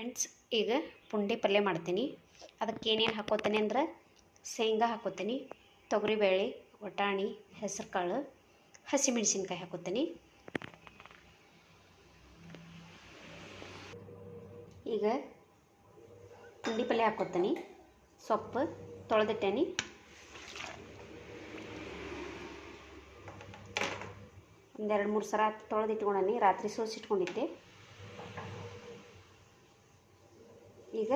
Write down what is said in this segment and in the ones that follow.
Friends, ಈಗ ಪುಂಡಿ ಪಲ್ಯ ಮಾಡ್ತೀನಿ. ಅದಕ್ಕೆ ಏನೇನು ಹಾಕೋತೀನಿ ಅಂದ್ರೆ ಶೇಂಗಾ ಹಾಕೋತೀನಿ ತೊಗರಿಬೇಳೆ ವಟಾಣಿ ಹೆಸರುಕಾಳು, ಹಸಿಮೆಣಸಿನ್ಕಾಯಿ ಹಾಕೋತೀನಿ. ಈಗ ಪುಂಡಿ ಪಲ್ಯ ಹಾಕೋತೀನಿ. ಸೊಪ್ಪು ತೊಳೆದಿಟ್ಟೇನಿ. ಒಂದೆರಡು ಮೂರು ಸಲ ತೊಳೆದಿಟ್ಕೊಂಡೀನಿ. ರಾತ್ರಿ ಸೋಸಿಟ್ಕೊಂಡಿದ್ದೆ. ಈಗ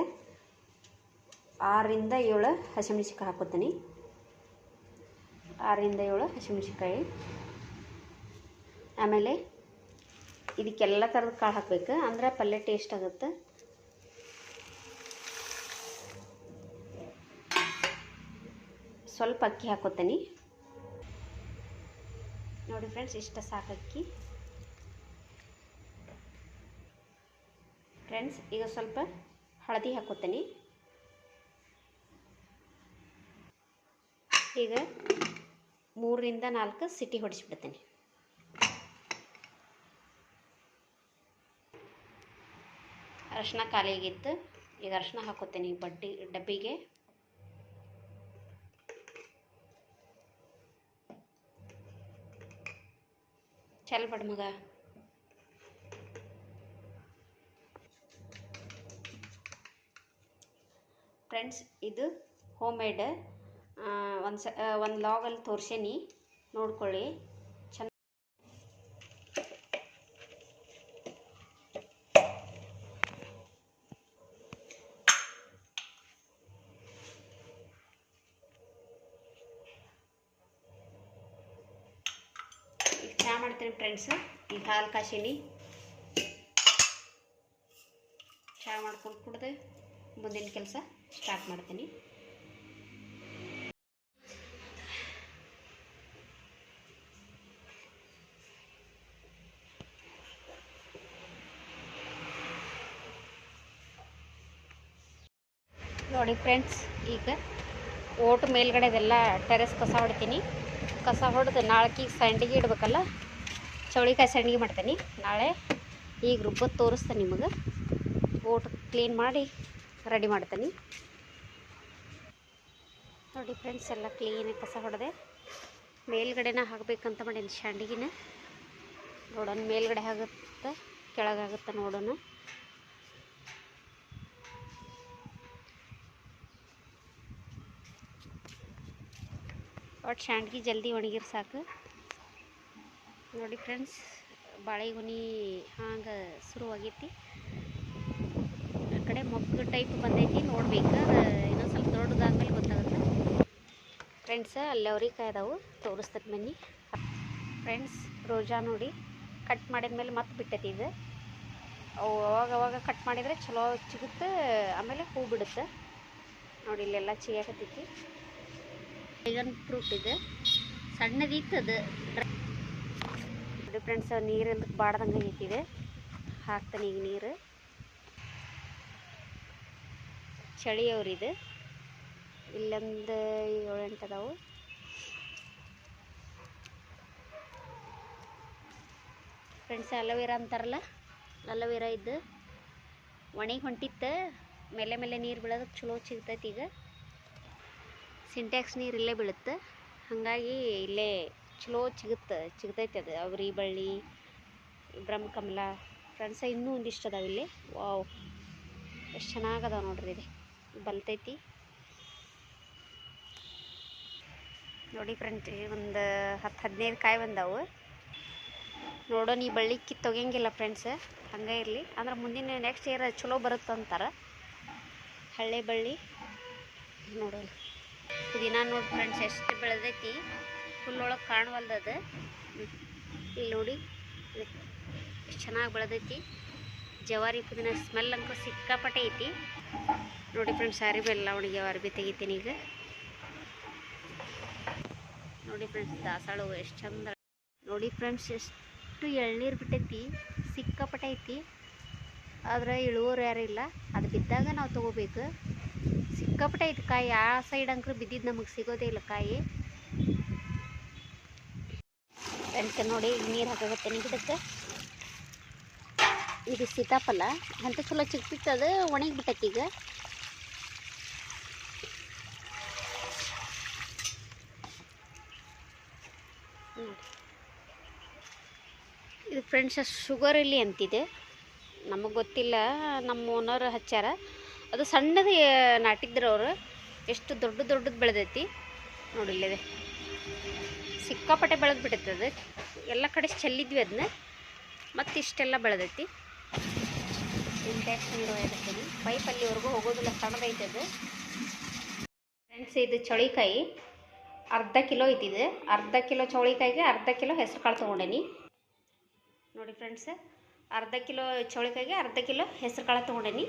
ಆರರಿಂದ ಏಳು ಹಸಿಮೆಣಸಿನ್ಕಾಯಿ ಹಾಕೋತೀನಿ. ಆರರಿಂದ ಏಳು ಹಸಿಮೆಣಸಿನ್ಕಾಯಿ. ಆಮೇಲೆ ಇದಕ್ಕೆಲ್ಲ ಥರದ ಕಾಳು ಹಾಕಬೇಕು. ಅಂದ್ರೆ ಪಲ್ಯ ಟೇಸ್ಟ್ ಆಗುತ್ತೆ. ಸ್ವಲ್ಪ ಅಕ್ಕಿ ಹಾಕೋತೀನಿ. ನೋಡಿ ಫ್ರೆಂಡ್ಸ್ ಇಷ್ಟ ಅಕ್ಕಿ. ಫ್ರೆಂಡ್ಸ್ ಈಗ ಸ್ವಲ್ಪ ಹಳದಿ ಹಾಕೋತೀನಿ. ಈಗ ಮೂರರಿಂದ ನಾಲ್ಕು ಸಿಟಿ ಹೊಡಿಸ್ಬಿಡ್ತೀನಿ. ಅರಶಿನ ಖಾಲಿಯಾಗಿತ್ತು. ಈಗ ಅರಶಿನ ಹಾಕೋತೀನಿ ಬಡ್ಡಿ, ಡಬ್ಬಿಗೆ. ಚಲ್ ಮಗ. ಫ್ರೆಂಡ್ಸ್, ಇದು ಹೋಮ್ ಮೇಡ್ ಒಂದು ಸ ಒಂದು ಲಾಗಲ್ಲಿ ತೋರ್ಸೇನಿ. ನೋಡ್ಕೊಳ್ಳಿ. ಮಾಡ್ತೀನಿ ಫ್ರೆಂಡ್ಸ್. ಈಗ ಹಾಲು ಕಾಸೀನಿ ಚಹಾ ಮಾಡ್ಕೊಂಡು ಕುಡ್ದೆ ಮುಂದಿನ ಕೆಲಸ. ಸ್ಟಾರ್ಟ್ ಮಾಡ್ತೀನಿ. ನೋಡಿ ಫ್ರೆಂಡ್ಸ್, ಈಗ ಓಟ್ ಮೇಲ್ಗಡೆ ಇದೆಲ್ಲ ಟೆರೆಸ್ ಕಸ ಹೊಡಿತೀನಿ. ಕಸ ಹೊಡೆದು ನಾಳೆಗೆ ಸಂಡಿಗೆ ಇಡ್ಬೇಕಲ್ಲ, ಚೌಳಿಕಾಯಿ ಸಂಡಿಗೆ ಮಾಡ್ತೀನಿ. ನಾಳೆ ಈಗ ರುಬ್ಬತ್ತು ತೋರಿಸ್ತೀನಿ ನಿಮಗೆ. ಓಟ್ ಕ್ಲೀನ್ ಮಾಡಿ ರೆಡಿ ಮಾಡ್ತೀನಿ. ನೋಡಿ ಫ್ರೆಂಡ್ಸ್, ಎಲ್ಲ ಕ್ಲೀನಾಗಿ ಕಸ ಹೊಡೆದೆ. ಮೇಲ್ಗಡೆನ ಹಾಕಬೇಕಂತ ಮಾಡೀನಿ ಶಾಂಡಿಗಿನ. ನೋಡೋಣ ಮೇಲ್ಗಡೆ ಆಗುತ್ತೆ ಕೆಳಗಾಗುತ್ತೆ ನೋಡೋಣ. ಒಟ್ಟು ಶಾಂಡ್ಗಿ ಜಲ್ದಿ ಒಣಗಿರ್ ಸಾಕು. ನೋಡಿ ಫ್ರೆಂಡ್ಸ್, ಬಾಳೆಗೊನೆ ಹಂಗೆ ಶುರುವಾಗೈತಿ. ಆ ಕಡೆ ಮೊಗ್ಗು ಟೈಪ್ ಬಂದೈತಿ, ನೋಡ್ಬೇಕು. ಇನ್ನೊಂದು ಸ್ವಲ್ಪ ದೊಡ್ಡದಾದ್ಮೇಲೆ ಗೊತ್ತಾಗುತ್ತೆ. ಫ್ರೆಂಡ್ಸ್ ಅಲ್ಲಿ ಅವ್ರಿಕಾಯಿ ಅದಾವು. ತೋರಿಸ್ತದೆ ಬನ್ನಿ. ಫ್ರೆಂಡ್ಸ್ ರೋಜಾ ನೋಡಿ. ಕಟ್ ಮಾಡಿದ್ಮೇಲೆ ಮತ್ತೆ ಬಿಟ್ಟೈತಿ ಇದು. ಅವು ಅವಾಗ ಅವಾಗ ಕಟ್ ಮಾಡಿದರೆ ಚಲೋ ಸಿಗುತ್ತೆ ಆಮೇಲೆ ಹೂ ಬಿಡುತ್ತೆ. ನೋಡಿ, ಇಲ್ಲೆಲ್ಲ ಚಿಯಾಕತ್ತೈತಿ. ಡ್ರ್ಯಾಗನ್ ಫ್ರೂಟ್ ಇದೆ. ಸಣ್ಣದಿತ್ತು ಅದು. ಫ್ರೆಂಡ್ಸ್ ನೀರಿಂದ ಬಾಡ್ದಂಗೆ ಐತಿದೆ ಹಾಕ್ತಾನೆ ಈಗ ನೀರು. ಚಳಿ ಅವ್ರಿದು ಇಲ್ಲೊಂದು ಏಳೆಂಟು ಅದಾವು ಫ್ರೆಂಡ್ಸ್ ಅಲೋವೆರಾ ಅಂತಾರಲ್ಲ? ಅಲೋವೆರಾ ಇದ್ದು ಒಣಗಿ ಹೊಂಟಿತ್ತು. ಮೇಲೆ ಮೇಲೆ ನೀರು ಬೀಳೋದಕ್ಕೆ ಚಲೋ ಸಿಗ್ತೈತಿ ಈಗ. ಸಿಂಟ್ಯಾಕ್ಸ್ ನೀರು ಇಲ್ಲೇ ಬೀಳುತ್ತೆ. ಹಾಗಾಗಿ ಇಲ್ಲೇ ಚಲೋ ಸಿಗುತ್ತೆ ಸಿಗ್ತೈತೆ ಅದು. ಅವ್ರಿ, ಬಳ್ಳಿ, ಬ್ರಹ್ಮ, ಕಮಲ. ಫ್ರೆಂಡ್ಸ ಇನ್ನೂ ಒಂದಿಷ್ಟು ಅದಾವೆ ಇಲ್ಲಿ. ವಾವ್ ಎಷ್ಟು ಚೆನ್ನಾಗದಾವೆ ನೋಡ್ರಿ ಇದು. ಬಲ್ತೈತಿ ನೋಡಿ ಫ್ರೆಂಡ್ ಒಂದು ಹತ್ತು ಹದಿನೈದು ಕಾಯಿ ಬಂದಾವು. ನೋಡೋಣ ಈ ಬಳ್ಳಿ ಕಿತ್ತು ತೊಗೊಂಗಿಲ್ಲ ಫ್ರೆಂಡ್ಸ್, ಹಂಗೆ ಇರಲಿ. ಅಂದ್ರೆ ಮುಂದಿನ ನೆಕ್ಸ್ಟ್ ಇಯರ್ ಚಲೋ ಬರುತ್ತೆ ಅಂತಾರೆ. ಹಳ್ಳಿ ಬಳ್ಳಿ. ನೋಡೋಣ ಪುದೀನ ನೋಡಿ ಫ್ರೆಂಡ್ಸ್, ಎಷ್ಟು ಬೆಳೆದೈತಿ. ಫುಲ್ಲೊಳಗೆ ಕಾಣವಲ್ದದ ಇಲ್ಲಿ ನೋಡಿ, ಎಷ್ಟು ಚೆನ್ನಾಗಿ ಬೆಳೆದೈತಿ. ಜವಾರಿ ಪುದೀನ ಸ್ಮೆಲ್ ಅಂಕೂ ಸಿಕ್ಕಾಪಟ್ಟೆ ಐತಿ. ನೋಡಿ ಫ್ರೆಂಡ್ಸ್ ಸ್ಯಾರಿ ಎಲ್ಲ ಹುಡುಗಿ ಅರ್ಬಿ ತೆಗಿತೀನಿ ಈಗ. ನೋಡಿ ಫ್ರೆಂಡ್ಸ್ ದಾಸಾಳು ಎಷ್ಟು ಚಂದ. ನೋಡಿ ಫ್ರೆಂಡ್ಸ್ ಎಷ್ಟು ಎಳ್ನೀರು ಬಿಟ್ಟೈತಿ ಸಿಕ್ಕಾಪಟ್ಟೆ ಐತಿ ಆದ್ರೆ ಇಳುವರು ಯಾರು ಇಲ್ಲ. ಅದು ಬಿದ್ದಾಗ ನಾವು ತೊಗೋಬೇಕು. ಸಿಕ್ಕಾಪಟ್ಟೆ ಐತಿ ಕಾಯಿ, ಆ ಸೈಡ್ ಅಂಕರು ಬಿದ್ದಿದ್ದು ನಮಗೆ ಸಿಗೋದೇ ಇಲ್ಲ ಕಾಯಿ. ಫ್ರೆಂಡ್ಸ್ ನೋಡಿ ನೀರು ಹಾಕಾಗತ್ತೇನೆ ಗಿಡಕ್ಕೆ. ಇದು ಸೀತಾಫಲ. ಅಂತ ಚಲೋ ಚಿಕ್ಕ ಚಿಕ್ಕದು ಒಣಗಿ ಬಿಟ್ಟೈತಿ ಈಗ. ಫ್ರೆಂಡ್ಸ್ ಶುಗರ್ ಇಲ್ಲಿ ಅಂತಿದೆ. ನಮಗೆ ಗೊತ್ತಿಲ್ಲ ನಮ್ಮ ಓನರ್ ಹಚ್ಚಾರ. ಅದು ಸಣ್ಣದು ನಾಟಿದ್ರು ಅವರು. ಎಷ್ಟು ದೊಡ್ಡ ದೊಡ್ಡದು ಬೆಳೆದೈತಿ. ನೋಡಿಲ್ಲದೆ ಸಿಕ್ಕಾಪಟ್ಟೆ ಬೆಳೆದು ಬಿಟ್ಟೈತೆ ಅದು. ಎಲ್ಲ ಕಡೆ ಚೆಲ್ಲಿದ್ವಿ ಅದನ್ನ ಮತ್ತು ಇಷ್ಟೆಲ್ಲ ಬೆಳೆದೈತಿ. ಇಂಟ್ಯಾಕ್ಸ್ ನೀರು ಒಯ್ದಿರ್ತೀನಿ ಪೈಪ್ ಅಲ್ಲಿವರೆಗೂ ಹೋಗೋದಿಲ್ಲ. ಸಣ್ಣದೈತೆ ಅದು. ಫ್ರೆಂಡ್ಸ್ ಇದು ಚೌಳಿಕಾಯಿ. ಅರ್ಧ ಕಿಲೋ ಐತಿದೆ ಅರ್ಧ ಕಿಲೋ ಚೌಳಿಕಾಯಿಗೆ ಅರ್ಧ ಕಿಲೋ ಹೆಸರು ಕಾಳು ತೊಗೊಂಡೇನಿ. ನೋಡಿ ಫ್ರೆಂಡ್ಸ್, ಅರ್ಧ ಕಿಲೋ ಚೌಳಿಕಾಯಿಗೆ ಅರ್ಧ ಕಿಲೋ ಹೆಸರು ಕಾಳು ತೊಗೊಂಡೇನಿ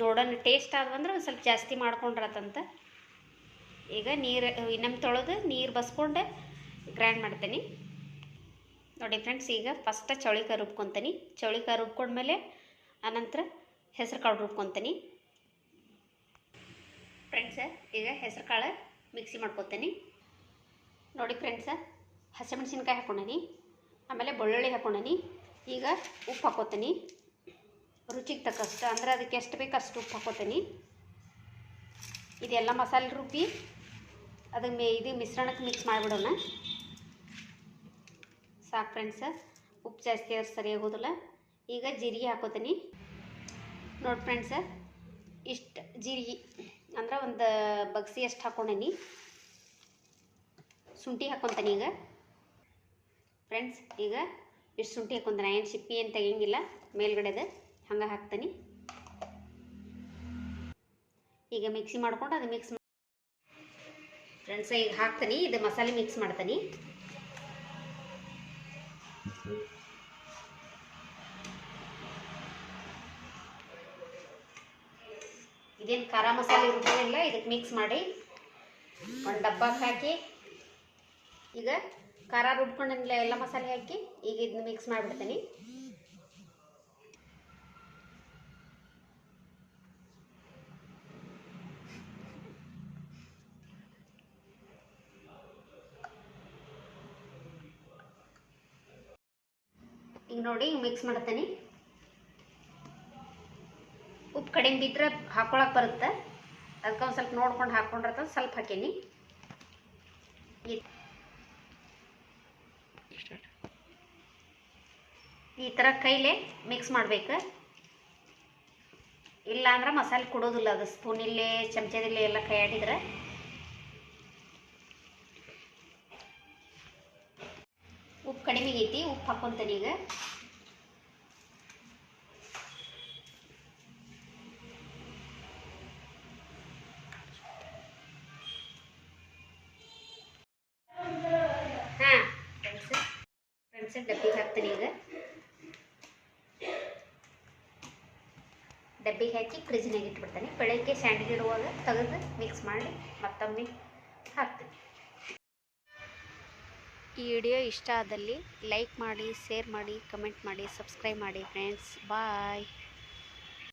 ನೋಡೋಣ ಟೇಸ್ಟ್ ಆದ್ವಂದ್ರೆ ಒಂದು ಸ್ವಲ್ಪ ಜಾಸ್ತಿ ಮಾಡ್ಕೊಂಡ್ರತ್ತಂತ. ಈಗ ನೀರು, ಇನ್ನೊಮ್ಮೆ ತೊಳೆದು ನೀರು ಬಸ್ಕೊಂಡು ಗ್ರೈಂಡ್ ಮಾಡ್ತೀನಿ. ನೋಡಿ ಫ್ರೆಂಡ್ಸ್, ಈಗ ಫಸ್ಟ್ ಚೌಳಿಕಾಯಿ ರುಬ್ಕೊತೀನಿ. ಚೌಳಿಕಾಯಿ ರುಬ್ಕೊಂಡ್ಮೇಲೆ ಆನಂತರ ಹೆಸರು ಕಾಳು ರುಬ್ಕೊತೀನಿ. ಫ್ರೆಂಡ್ಸ, ಈಗ ಹೆಸರು ಕಾಳು ಮಿಕ್ಸಿ ಮಾಡ್ಕೊತೀನಿ. ನೋಡಿ ಫ್ರೆಂಡ್ಸ, ಹಸಿಮೆಣ್ಸಿನ್ಕಾಯಿ ಹಾಕ್ಕೊಂಡೀನಿ ಆಮೇಲೆ ಬೆಳ್ಳುಳ್ಳಿ ಹಾಕ್ಕೊಂಡೀನಿ. ಈಗ ಉಪ್ಪು ಹಾಕೋತೀನಿ ರುಚಿಗೆ ತಕ್ಕಷ್ಟು, ಅಂದ್ರೆ ಅದಕ್ಕೆ ಎಷ್ಟು ಬೇಕು ಅಷ್ಟು ಉಪ್ಪು ಹಾಕೋತೀನಿ ಇದೆಲ್ಲ ಮಸಾಲೆ ರುಬ್ಬಿ ಅದಕ್ಕೆ ಮೇ, ಇದು ಮಿಶ್ರಣಕ್ಕೆ ಮಿಕ್ಸ್ ಮಾಡಿಬಿಡೋಣ. ಸಾಕು ಫ್ರೆಂಡ್ಸ ಉಪ್ಪು ಜಾಸ್ತಿ ಆದ್ರೆ ಸರಿ ಆಗೋದಿಲ್ಲ. ಈಗ ಜೀರಿಗೆ ಹಾಕೋತೀನಿ ನೋಡಿ ಫ್ರೆಂಡ್ಸ ಇಷ್ಟು ಜೀರಿಗೆ, ಅಂದ್ರೆ ಒಂದು ಬಗ್ಸಿ ಅಷ್ಟು ಹಾಕ್ಕೊಂಡೇನಿ. ಶುಂಠಿ ಹಾಕ್ಕೊತೀನಿ ಈಗ. ಫ್ರೆಂಡ್ಸ್ ಈಗ ಇಷ್ಟು ಶುಂಠಿ ಹಾಕ್ಕೊಂತೀನಿ ಏನು ಸಿಪ್ಪಿ ಏನು ತೆಗಿಯಂಗಿಲ್ಲ, ಮೇಲ್ಗಡೆದು ಹಂಗೆ ಹಾಕ್ತೀನಿ. ಈಗ ಮಿಕ್ಸಿ ಮಾಡ್ಕೊಂಡು ಅದು ಮಿಕ್ಸ್ ಫ್ರೆಂಡ್ಸ್ ಈಗ ಹಾಕ್ತೀನಿ. ಇದು ಮಸಾಲೆ ಮಿಕ್ಸ್ ಮಾಡ್ತೀನಿ. ಇದೇನು ಖಾರ ಮಸಾಲೆ ಇಲ್ಲ ಇದಕ್ಕೆ ಮಿಕ್ಸ್ ಮಾಡಿ ಒಂದು ಡಬ್ಬಕ್ಕೆ ಹಾಕಿ ಈಗ ಖಾರ ರುಬ್ಕೊಂಡಿಲ್ಲ ಎಲ್ಲ ಮಸಾಲೆ ಹಾಕಿ ಈಗ ಇದನ್ನ ಮಿಕ್ಸ್ ಮಾಡಿಬಿಡ್ತೀನಿ. ಈಗ ನೋಡಿ ಮಿಕ್ಸ್ ಮಾಡ್ತೀನಿ. ಉಪ್ಪು ಕಡಿಮೆ ಬಿದ್ದರೆ ಹಾಕೊಳಕ್ಕೆ ಬರುತ್ತೆ. ಅದಕ್ಕೆ ಒಂದು ಸ್ವಲ್ಪ ನೋಡ್ಕೊಂಡು ಹಾಕ್ಕೊಂಡಿರ್ತದೆ ಸ್ವಲ್ಪ ಹಾಕೀನಿ. ಈ- ಥರ ಕೈಲೇ ಮಿಕ್ಸ್ ಮಾಡ್ಬೇಕು. ಇಲ್ಲ ಅಂದ್ರೆ ಮಸಾಲೆ ಕೊಡೋದಿಲ್ಲ ಅದು. ಸ್ಪೂನಿಲ್ಲೇ ಚಮಚದಿಲ್ಲೇ ಎಲ್ಲ ಕೈ ಆಡಿದ್ರೆ. ಉಪ್ಪು ಕಡಿಮೆ ಐತಿ ಉಪ್ಪು ಹಾಕ್ಕೊಂತೀನಿ ಫ್ರೆಂಡ್ಸ್ ಡಬ್ಬಿಗೆ ಹಾಕ್ತೀನಿ ಈಗ. ಡಬ್ಬಿಗೆ ಹಾಕಿ ಫ್ರಿಜ್ನಾಗ ಇಟ್ಬಿಡ್ತೀನಿ. ಬೆಳಗ್ಗೆ ಇಡುವಾಗ ತೆಗೆದು ಮಿಕ್ಸ್ ಮಾಡಿ ಮತ್ತೊಮ್ಮೆ ಹಾಕ್ತೀನಿ. ಈ ವಿಡಿಯೋ ಇಷ್ಟ ಆದಲ್ಲಿ ಲೈಕ್ ಮಾಡಿ ಶೇರ್ ಮಾಡಿ ಕಮೆಂಟ್ ಮಾಡಿ ಸಬ್ಸ್ಕ್ರೈಬ್ ಮಾಡಿ ಫ್ರೆಂಡ್ಸ್ ಬಾಯ್